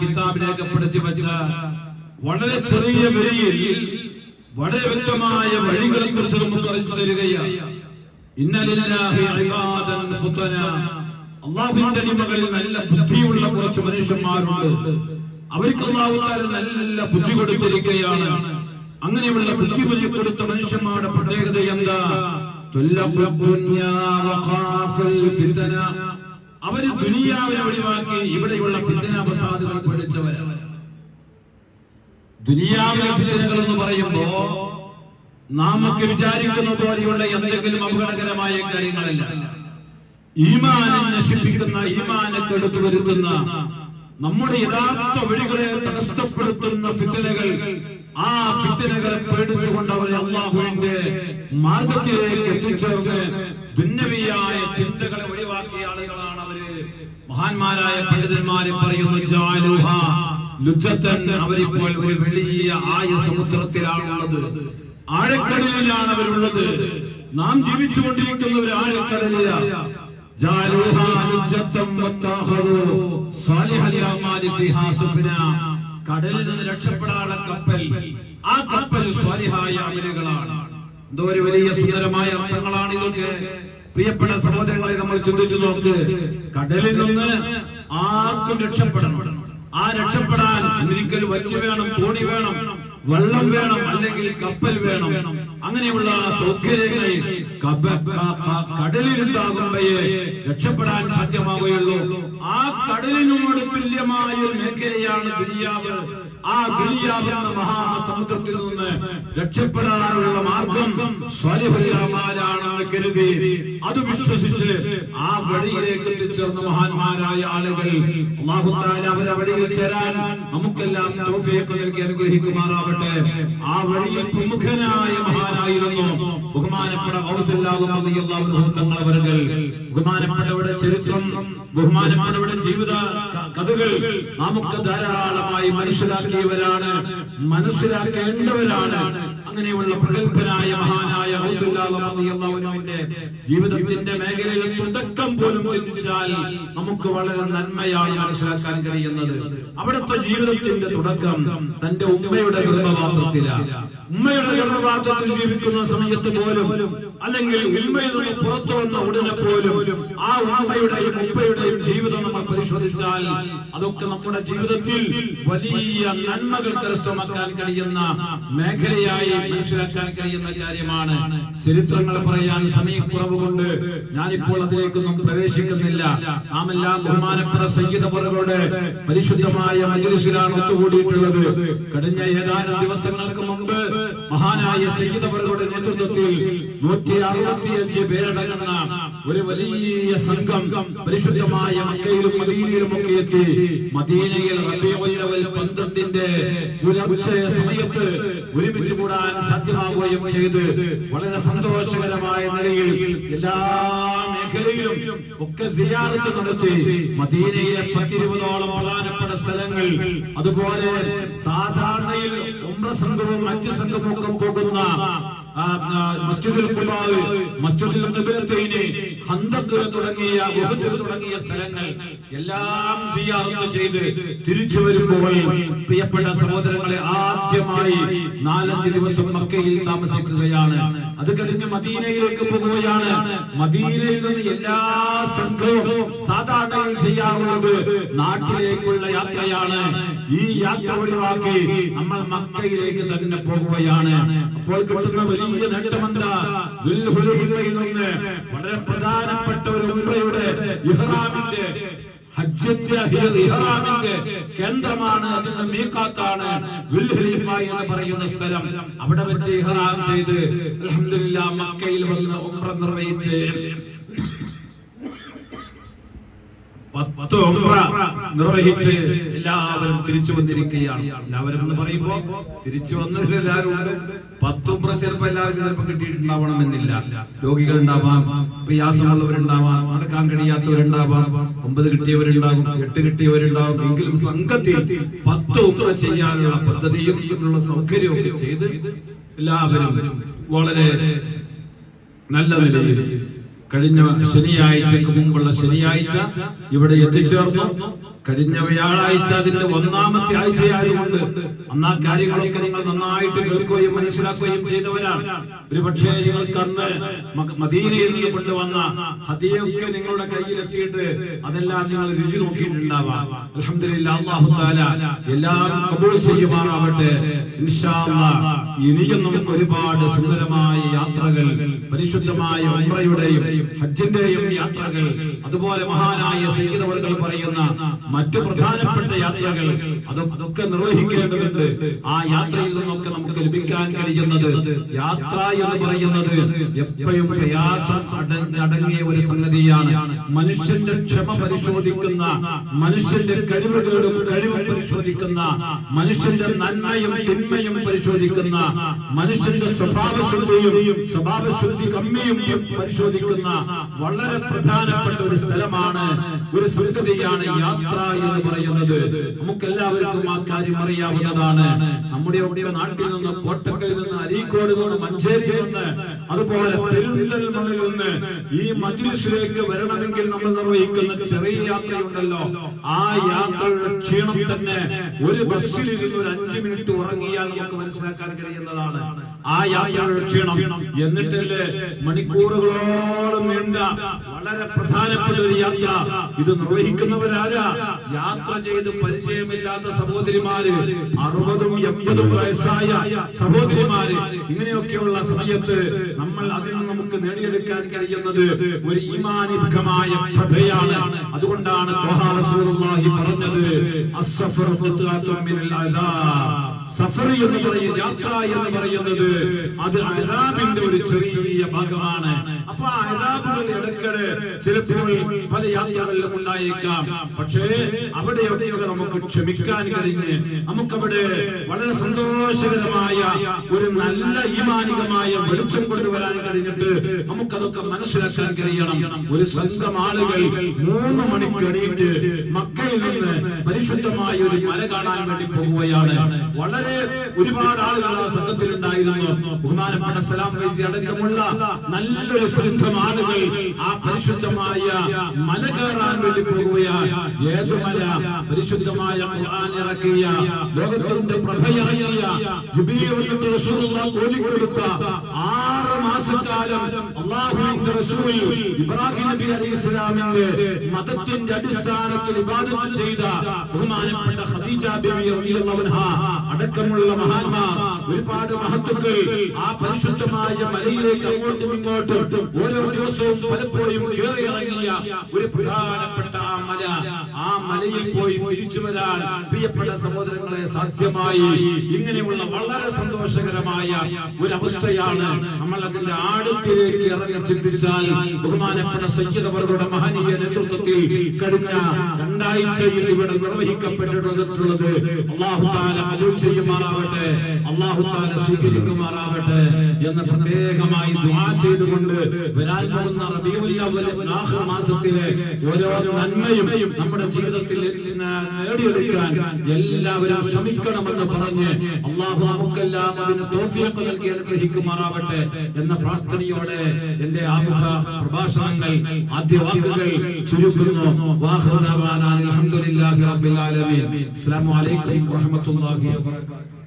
കിതാബ് രേഖപ്പെടുത്തി വെച്ച വളരെ ചെറിയ വരിയിൽ വളരെ വ്യക്തമായ വഴികളെ കുറിച്ച് നമുക്ക് അറിയിച്ചു തരികയാണ്. അള്ളാഹുവിന്റെ അടിമകളിൽ നല്ല ബുദ്ധിയുള്ള കുറച്ച് മനുഷ്യന്മാരുണ്ട്. അവർക്ക് അള്ളാഹു നല്ല ബുദ്ധി കൊടുത്തിരിക്കുകയാണ്. അങ്ങനെയുള്ള ബുദ്ധി ബുദ്ധി കൊടുത്ത മനുഷ്യന്മാരുടെ പ്രത്യേകത എന്താ? അവർ ദുനിയാവിനെ ഒഴിവാക്കി ഇവിടെയുള്ള ഫിത്തന പ്രസാദുകൾ പഠിച്ചവരാണ് ദുനിയാവിലെ ഫിത്തനകൾ എന്ന് പറയുമ്പോ നാമൊക്കെ വിചാരിക്കുന്ന പോലെയുള്ള എന്തെങ്കിലും അപകടകരമായ കാര്യങ്ങളല്ല. ഈമാനെ നശിപ്പിക്കുന്ന ഈമാനെ കെടുത്തു വരുത്തുന്ന നമ്മുടെ യഥാർത്ഥ വഴികളെ തടസ്സപ്പെടുത്തുന്ന ഫിത്തനകൾ ആ ഫിത്തനകളെ പേടിച്ചുകൊണ്ട് അവരെ അള്ളാഹുവിന്റെ മാർഗത്തിലേക്ക് എത്തിച്ചേർന്ന് ദുന്നവിയായ ചിന്തകളെ ഒഴിവാക്കിയ ആളുകളാണ് അവർ. മഹാന്മാരായ പണ്ഡിതന്മാര് പറയുന്നു ജാലുഹ ലുജത്തൻ അവരിപ്പോൾ ഒരു വലിയ ആയ സമുദ്രത്തിലാണുള്ളത് ആഴക്കടലിലാണ് അവരുള്ളത്. നാം ജീവിച്ചുകൊണ്ടിരിക്കുന്ന ഒരു സുഫ്ന. കടലിൽ നിന്ന് രക്ഷപ്പെടാനുള്ള കപ്പൽ. ആ കപ്പൽ സ്വാലിഹായ അമലുകളാണ്. എന്തോ ഒരു വലിയ സുന്ദരമായ അർത്ഥങ്ങളാണ് ഇതൊക്കെ. പ്രിയപ്പെട്ട സഹോദരങ്ങളെ നമ്മൾ ചിന്തിച്ചു നോക്ക്. കടലിൽ നിന്ന് ആർക്കും രക്ഷപ്പെടണം? ആ രക്ഷപ്പെടാൻ ഒരിക്കൽ വറ്റി വേണം തോണി വേണം വെള്ളം വേണം അല്ലെങ്കിൽ കപ്പൽ വേണം. അങ്ങനെയുള്ള കടലിൽ ഉണ്ടാകുമ്പോഴേ രക്ഷപ്പെടാൻ സാധ്യമാവുകയുള്ളൂ. ആ കടലിനോട് തുല്യമായ ഒരു മേഖലയാണ് ഗിരിയാവ്. ആ ഗിരിയാവ് എന്ന മഹാസമുദ്രത്തിൽ നിന്ന് രക്ഷപ്പെടാനുള്ള മാർഗം സ്വലിഹുല്ലാമാരാണെന്ന് കരുതി. അത് വിശ്വസിച്ച് ആ വഴിയിലേക്ക് എത്തിച്ചേർന്ന മഹാന്മാരായ ആളുകൾ അല്ലാഹു തആല അവരെ വഴിയിൽ ചേരാൻ നമുക്കെല്ലാം നൽകി അനുഗ്രഹിക്കുമാറാവട്ടെ. ആ വഴിയിൽ പ്രമുഖനായ ആളായിരുന്നു ബഹുമാനപ്പെട്ട തങ്ങളവരുകൾ. ബഹുമാനപ്പെട്ടവരുടെ ചരിത്രം ബഹുമാനപ്പെട്ടവരുടെ ജീവിത കഥകൾ നമുക്ക് ധാരാളമായി മനസ്സിലാക്കിയവരാണ് മനസ്സിലാക്കേണ്ടവരാണ്. അങ്ങനെയുള്ള പ്രഗത്ഭനായ മഹാനായ ഔദുല്ലാഹുവിന്റെ ജീവിതത്തിന്റെ മേഖലയിൽ തുടക്കം പോലും ചിന്തിച്ചാൽ നമുക്ക് വളരെ നന്മയാണ് മനസ്സിലാക്കാൻ കഴിയുന്നത്. അവിടുത്തെ ജീവിതത്തിന്റെ തുടക്കം തന്റെ ഉമ്മയുടെ ഗർഭപാത്രത്തിലാണ് ഉമ്മയുടെ ഗർഭപാത്രത്തിൽ ജീവിക്കുന്ന സമയത്ത് പോലും അല്ലെങ്കിൽ ഉമ്മയിൽ നിന്ന് പുറത്തു വന്ന ഉടനെ പോലും ആ ഉമ്മയുടെയും ഉപ്പയുടെയും ജീവിതം നമ്മൾ പരിശോധിച്ചാൽ അതൊക്കെ നമ്മുടെ ജീവിതത്തിൽ വലിയ നന്മകൾ കരസ്ഥമാക്കാൻ കഴിയുന്ന മേഖലയായി മനസ്സിലാക്കാൻ കഴിയുന്ന കാര്യമാണ്. ചരിത്രങ്ങൾ പറയാൻ സമയക്കുറവ് കൊണ്ട് ഞാനിപ്പോൾ അതിലേക്കൊന്നും പ്രവേശിക്കുന്നില്ല. നാം എല്ലാം ബഹുമാനപ്പെട്ട സംഗീതപുറകളുടെ പരിശുദ്ധമായ മജലിസിലാണ് ഒത്തുകൂടിയിട്ടുള്ളത്. കഴിഞ്ഞ ഏതാനും ദിവസങ്ങൾക്ക് മുമ്പ് മഹാനായ സംഗീതപുറകളുടെ നേതൃത്വത്തിൽ അറുപത്തിയഞ്ച് പേരടങ്ങുന്ന ഒരു വലിയ സംഘം പരിശുദ്ധമായ മക്കയിലും മദീനയിലും ഒക്കെ എത്തി. മദീനയിൽ അവൽ പന്ത്രണ്ടിന്റെ പുലർച്ചെ സമയത്ത് ഒരുമിച്ച് കൂടാൻ സാധ്യമാവുകയും ചെയ്ത്. വളരെ സന്തോഷകരമായ നിലയിൽ എല്ലാ മേഖലയിലും ഒക്കെ സിയാറത്ത് നടത്തി. മദീനയിലെ പത്തിരുപതോളം പ്രധാനപ്പെട്ട സ്ഥലങ്ങൾ അതുപോലെ സാധാരണയിൽ ഉംറ സംഘവും മറ്റു സംഘവും ഒക്കെ പോകുന്ന മസ്ജിദുൽ ഖുബാവ് മസ്ജിദുൽ ഖിബ്ലത്തൈന് ഹന്തഖ് തുടങ്ങിയ ഉഹദ് തുടങ്ങിയ സ്ഥലങ്ങൾ എല്ലാം സിയാറത്ത് ചെയ്ത് തിരിച്ചു വരുമ്പോൾ പ്രിയപ്പെട്ട സഹോദരങ്ങളെ ആദ്യമായി നാലഞ്ച് ദിവസം മക്കയിൽ താമസിക്കുകയാണ്. അത് കഴിഞ്ഞ് മദീനയിലേക്ക് പോകുകയാണ്. മദീനയിൽ നിന്ന് എല്ലാ സംഘവും സാധാരണ ചെയ്യാറുള്ളത് നാട്ടിലേക്കുള്ള യാത്രയാണ്. ഈ യാത്ര ഒഴിവാക്കി നമ്മൾ മക്കയിലേക്ക് തന്നെ പോകുകയാണ്. അപ്പോൾ കിട്ടുന്ന വലിയ നേട്ടമെന്താ ദുൽഹുലൈഫയിൽ നിന്ന് വളരെ പ്രധാനപ്പെട്ട ഒരു ഉംറയുടെ ഇഹ്റാമിന്റെ ഇഹ്റാമിന്റെ കേന്ദ്രമാണ് അതിന്റെ മീക്കാത്താണ് എന്ന് പറയുന്ന സ്ഥലം. അവിടെ വെച്ച് ഇഹ്റാം ചെയ്ത് അൽഹംദുലില്ലാ മക്കയിൽ വന്ന് ഉംറ നിർവഹിച്ച് നിർവഹിച്ച് എല്ലാവരും തിരിച്ചു വന്നിരിക്കുകയാണ്. എല്ലാവരും എന്ന് പറയുമ്പോ തിരിച്ചു വന്നതിൽ എല്ലാവരും ഉണ്ട്. പത്ത് ഉംറ ചിലപ്പോ എല്ലാവർക്കും ചിലപ്പോൾ കിട്ടിയിട്ടുണ്ടാവണമെന്നില്ല. രോഗികൾ ഉണ്ടാവാം പ്രയാസമുള്ളവരുണ്ടാവാം നടക്കാൻ കഴിയാത്തവരുണ്ടാവാം ഒമ്പത് കിട്ടിയവരുണ്ടാകും എട്ട് കിട്ടിയവരുണ്ടാകും. എങ്കിലും സംഘത്തിൽ പത്ത് ചെയ്യാനുള്ള പദ്ധതിയും ഇതിനുള്ള സൗകര്യവും ഒക്കെ ചെയ്ത് എല്ലാവരും വളരെ നല്ല നിലയിൽ കഴിഞ്ഞ ശനിയാഴ്ചക്ക് മുമ്പുള്ള ശനിയാഴ്ച ഇവിടെ എത്തിച്ചേർന്നു. കഴിഞ്ഞ വ്യാഴാഴ്ച അതിന്റെ ഒന്നാമത്തെ ആഴ്ചയായതുകൊണ്ട് അന്ന് ആ കാര്യങ്ങളൊക്കെ നിങ്ങൾ നന്നായിട്ട് കേൾക്കുകയും മനസ്സിലാക്കുകയും ചെയ്തവരാണ്. ഒരു പക്ഷേ നിങ്ങൾക്ക് അന്ന് മദീനയിൽ നിന്ന് കൊണ്ടുവന്ന ഹതിയൊക്കെ നിങ്ങളുടെ കയ്യിലെത്തിയിട്ട് അതെല്ലാം നിങ്ങൾ രുചി നോക്കിയിട്ടുണ്ടാവാം. തആല എല്ലാം കബൂൾ ചെയ്യുമാറാവട്ടെ. ഇനിയും നമുക്ക് ഒരുപാട് സുന്ദരമായ യാത്രകൾ പരിശുദ്ധമായ ഉംറയുടെയും ഹജ്ജിന്റെയും യാത്രകൾ അതുപോലെ മഹാനായ സയ്യിദവർകൾ പറയുന്ന മറ്റു പ്രധാനപ്പെട്ട യാത്രകൾ അതൊക്കെ നിർവഹിക്കേണ്ടതുണ്ട്. ആ യാത്രയിൽ നിന്നൊക്കെ നമുക്ക് ലഭിക്കാൻ കഴിയുന്നത് യാത്ര എന്ന് പറയുന്നത് എപ്പോഴും പ്രയാസം അട- അടങ്ങിയ ഒരു സംഗതിയാണ്. മനുഷ്യന്റെ ക്ഷമ പരിശോധിക്കുന്ന മനുഷ്യന്റെ കഴിവുകളും കഴിവും പരിശോധിക്കുന്ന മനുഷ്യന്റെ നന്മയും തിന്മയും പരിശോധിക്കുന്ന മനുഷ്യന്റെ സ്വഭാവശുദ്ധിയും സ്വഭാവശുദ്ധി കമ്മിയും പരിശോധിക്കുന്ന വളരെ പ്രധാനപ്പെട്ട ഒരു സ്ഥലമാണ് ഒരു സംഗതിയാണ് യാത്ര എന്ന് പറയുന്നത് നമുക്ക് എല്ലാവർക്കും ആ കാര്യം അറിയാവുന്നതാണ്. നമ്മുടെ ഒക്കെ നാട്ടിൽ നിന്ന് കോട്ടക്കലിൽ നിന്ന് അരീക്കോട് നിന്ന് മഞ്ചേരി നിന്ന് അതുപോലെ പെരുന്തൽമണ്ണിൽ നിന്ന് ഈ മജ്ലിസിലേക്ക് വരണമെങ്കിൽ നമ്മൾ നിർവഹിക്കുന്ന ചെറിയ യാത്രയുണ്ടല്ലോ. ആ യാത്രയുടെ ക്ഷീണം തന്നെ ഒരു ബസ്സിൽ ഇരുന്ന് ഒരു അഞ്ചു മിനിറ്റ് ഉറങ്ങിയാൽ നമുക്ക് മനസ്സിലാക്കാൻ കഴിയുന്നതാണ്. ആ യാത്രയുടെ ക്ഷീണം. എന്നിട്ടല്ലേ മണിക്കൂറുകളോളം നീണ്ട വളരെ പ്രധാനപ്പെട്ട ഒരു യാത്ര. ഇത് നിർവഹിക്കുന്നവരാരാ? യാത്ര ചെയ്ത് പരിചയമില്ലാത്ത സഹോദരിമാര് അറുപതും എൺപതും വയസ്സായ സഹോദരിമാര്. ഇങ്ങനെയൊക്കെയുള്ള സമയത്ത് നമ്മൾ അതിൽ നമുക്ക് നേടിയെടുക്കാൻ കഴിയുന്നത് ഒരു ഈമാനികമായ പ്രഭയാണ്. അതുകൊണ്ടാണ് പറഞ്ഞത് അസ്സഫറു സഫർ എന്ന് പറയുന്ന യാത്ര എന്ന് പറയുന്നത് അത് അഹ്റാബിന്റെ ഒരു ചെറിയ ഭാഗമാണ്. അപ്പൊ അഹ്റാബുകൾ ഇടയ്ക്കിടെ ചിലപ്പോൾ പല യാത്രകളിലും ഉണ്ടായേക്കാം. പക്ഷേ അവിടെയൊക്കെ നമുക്ക് ക്ഷമിക്കാൻ കഴിഞ്ഞ് നമുക്കവിടെ വളരെ സന്തോഷകരമായ ഒരു നല്ല ഈമാനികമായ വെളിച്ചം കൊണ്ടുവരാൻ കഴിഞ്ഞിട്ട് നമുക്കതൊക്കെ മനസ്സിലാക്കാൻ കഴിയണം. ഒരു സംഘം ആളുകൾ മൂന്ന് മണിക്ക് എണീറ്റ് മക്കയിൽ നിന്ന് പരിശുദ്ധമായ ഒരു മല കാണാൻ വേണ്ടി പോവുകയാണ് വളരെ ഒരുപാട് ആളുകൾ ആ സംഘത്തിൽ ഉണ്ടായിരുന്നു ബഹുമാനപ്പെട്ട സലാം വൈസി അടക്കമുള്ള നല്ലൊരു സംഘം ആളുകൾ ആ പരിശുദ്ധമായ മല കയറാൻ വേണ്ടി പോവുകയാണ് ഏതു മല? പരിശുദ്ധമായ ഖുർആൻ ഇറക്കിയ ലോകത്തിന്റെ പ്രഭയിറങ്ങിയ ജിബ്രീൽ വന്നിട്ട് റസൂലുള്ളാഹ് കോതിക്കൊടുത്ത ആറ് മാസക്കാലം അള്ളാഹുവിന്റെ റസൂൽ ഇബ്രാഹിം നബി അലൈഹി ഇസ്ലാമിന്റെ മതത്തിന്റെ അടിസ്ഥാനത്തിൽ ഇബാദത്ത് ചെയ്ത ബഹുമാനപ്പെട്ട ഖദീജ ബിബി റളിയല്ലാഹു അൻഹ. അടക്കമുള്ള മഹാന്മാർ ഒരുപാട് മഹത്വക്കൾ ആ പരിശുദ്ധമായ മലയിലേക്ക് അങ്ങോട്ടും ഇങ്ങോട്ടും ഓരോ ദിവസവും പലപ്പോഴും കയറി ഇറങ്ങിയ ഒരു പ്രധാനപ്പെട്ട ആ മല. ആ മലയിൽ പോയി തിരിച്ചു വരാൻ പ്രിയപ്പെട്ട സഹോദരങ്ങളെ സാധ്യമായി. ഇങ്ങനെയുള്ള വളരെ സന്തോഷകരമായ ഒരു അവസ്ഥയാണ് നമ്മൾ അതിന്റെ ആടുത്തിലേക്ക് ഇറങ്ങി ചിന്തിച്ചാൽ ബഹുമാനപ്പെട്ട സയ്യിദവരുടെ മഹനീയ നേതൃത്വത്തിൽ കഴിഞ്ഞ രണ്ടാഴ്ചയിൽ ഇവിടെ നിർവഹിക്കപ്പെട്ടിട്ടുള്ളത് അള്ളാഹു താല കബൂൽ ചെയ്യുമാറാവട്ടെ അള്ളാഹു താല സ്വീകരിക്കുമാറാവട്ടെ എന്ന് പ്രത്യേകമായി ദുആ ചെയ്തുകൊണ്ട് വരാൻ പോകുന്ന റബീഉൽ മാസത്തിലെ ഓരോ നന്മയും നമ്മുടെ ജീവിതത്തിൽ നേടിയെടുക്കാൻ എല്ലാവരും ശ്രമിക്കണമെന്ന് പറഞ്ഞ് അള്ളാഹു നമുക്കെല്ലാം അതിന് തോഫിയൊക്കെ നൽകി അനുഗ്രഹിക്കുമാറാവട്ടെ എന്ന പ്രാർത്ഥനയോടെ എന്റെ ആമുഖ പ്രഭാഷണങ്ങൾ ആദ്യ വാക്കുകൾ ചുരുക്കുന്നു. വാഹൃദാവാനാൻ അൽഹംദുലില്ലാഹി റബ്ബിൽ ആലമീൻ. അസ്സലാമു അലൈക്കും about.